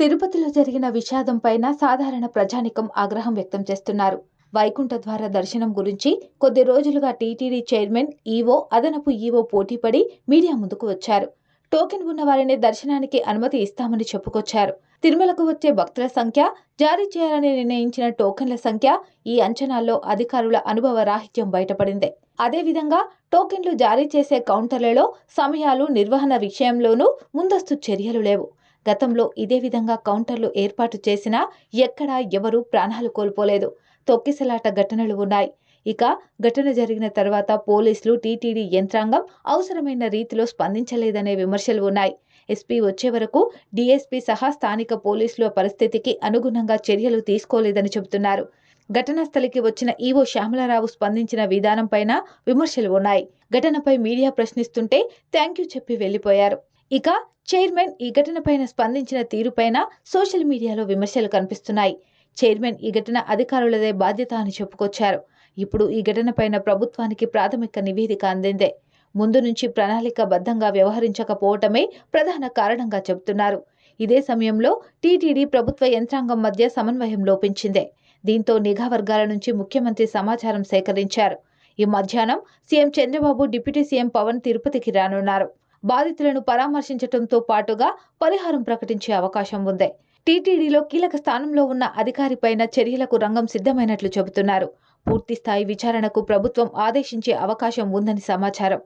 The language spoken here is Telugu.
తిరుపతిలో జరిగిన విషాదం పైన సాధారణ ప్రజానికం ఆగ్రహం వ్యక్తం చేస్తున్నారు. వైకుంఠ ద్వార దర్శనం గురించి కొద్ది రోజులుగా టీటీడీ చైర్మన్ ఈవో అదనపు ఈవో పోటీపడి మీడియా ముందుకు వచ్చారు. టోకెన్ ఉన్న వారిని దర్శనానికి అనుమతి ఇస్తామని చెప్పుకొచ్చారు. తిరుమలకు వచ్చే భక్తుల సంఖ్య జారీ చేయాలని నిర్ణయించిన టోకెన్ల సంఖ్య ఈ అంచనాల్లో అధికారుల అనుభవ రాహిత్యం బయటపడింది. అదేవిధంగా టోకెన్లు జారీ చేసే కౌంటర్లలో సమయాలు నిర్వహణ విషయంలోనూ ముందస్తు చర్యలు లేవు. గతంలో ఇదే విధంగా కౌంటర్లు ఏర్పాటు చేసినా ఎక్కడా ఎవరూ ప్రాణాలు కోల్పోలేదు. తొక్కిసలాట ఘటనలు ఉన్నాయి. ఇక ఘటన జరిగిన తర్వాత పోలీసులు టీటీడీ యంత్రాంగం అవసరమైన రీతిలో స్పందించలేదనే విమర్శలు ఉన్నాయి. ఎస్పీ వచ్చే వరకు డీఎస్పీ సహా స్థానిక పోలీసుల పరిస్థితికి అనుగుణంగా చర్యలు తీసుకోలేదని చెబుతున్నారు. ఘటనా స్థలికి వచ్చిన ఈవో శ్యామలారావు స్పందించిన విధానం పైన విమర్శలు ఉన్నాయి. ఘటనపై మీడియా ప్రశ్నిస్తుంటే థ్యాంక్ యూ చెప్పి వెళ్ళిపోయారు ఇక చైర్మన్ ఈ ఘటనపైన స్పందించిన తీరుపైన సోషల్ మీడియాలో విమర్శలు కనిపిస్తున్నాయి. చైర్మన్ ఈ ఘటన అధికారులదే బాధ్యత అని చెప్పుకొచ్చారు. ఇప్పుడు ఈ ఘటనపైన ప్రభుత్వానికి ప్రాథమిక నివేదిక అందిందే. ముందు నుంచి ప్రణాళికబద్ధంగా వ్యవహరించకపోవటమే ప్రధాన కారణంగా చెబుతున్నారు. ఇదే సమయంలో టీటీడీ ప్రభుత్వ యంత్రాంగం మధ్య సమన్వయం లోపించిందే. దీంతో నిఘా వర్గాల నుంచి ముఖ్యమంత్రి సమాచారం సేకరించారు. ఈ మధ్యాహ్నం CM Chandrababu deputy CM Pawan తిరుపతికి రానున్నారు. బాధితులను పరామర్శించడంతో పాటుగా పరిహారం ప్రకటించే అవకాశం ఉంది. టీటీడీలో కీలక స్థానంలో ఉన్న అధికారిపైన చర్యలకు రంగం సిద్ధమైనట్లు చెబుతున్నారు. పూర్తిస్థాయి విచారణకు ప్రభుత్వం ఆదేశించే అవకాశం ఉందని సమాచారం.